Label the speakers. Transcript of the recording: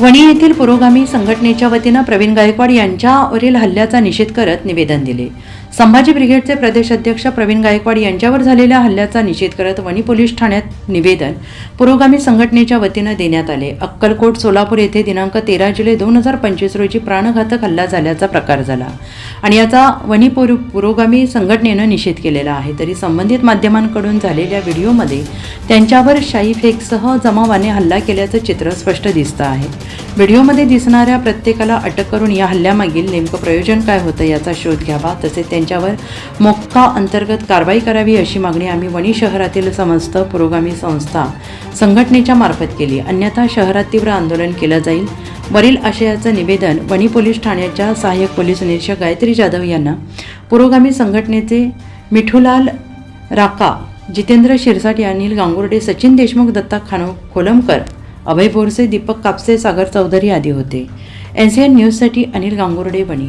Speaker 1: वणी येथील पुरोगामी संघटनेच्या वतीनं प्रवीण गायकवाड यांच्यावरील हल्ल्याचा निषेध करत निवेदन दिले. संभाजी ब्रिगेडचे प्रदेश अध्यक्ष प्रवीण गायकवाड यांच्यावर झालेल्या हल्ल्याचा निषेध करत वणी पोलीस ठाण्यात निवेदन पुरोगामी संघटनेच्या वतीनं देण्यात आले. अक्कलकोट सोलापूर येथे दिनांक तेरा जुलै दोन हजार पंचवीस रोजी प्राणघातक हल्ला झाल्याचा प्रकार झाला आणि याचा वणी पुरोगामी संघटनेनं निषेध केलेला आहे. तरी संबंधित माध्यमांकडून झालेल्या व्हिडिओमध्ये त्यांच्यावर शाई फेकसह जमावाने हल्ला केल्याचं चित्र स्पष्ट दिसतं आहे. व्हिडिओमध्ये दिसणाऱ्या प्रत्येकाला अटक करून या हल्ल्यामागील नेमकं प्रयोजन काय होतं याचा शोध घ्यावा तसेच त्यांच्यावर मोक्का अंतर्गत कारवाई करावी अशी मागणी आम्ही वणी शहरातील समस्त पुरोगामी संस्था संघटनेच्या मार्फत केली. अन्यथा शहरात तीव्र आंदोलन केलं जाईल. वरील आशयाचं निवेदन वणी पोलीस ठाण्याच्या सहाय्यक पोलीस निरीक्षक गायत्री जाधव यांना. पुरोगामी संघटनेचे मिठूलाल राका जितेंद्र शिरसाट अनिल गांगुर्डे सचिन देशमुख दत्ता खानो कोलमकर अभय बोरसे दीपक कापसे सागर चौधरी आदी होते. एन सी एन न्यूजसाठी अनिल गांगुर्डे बनी.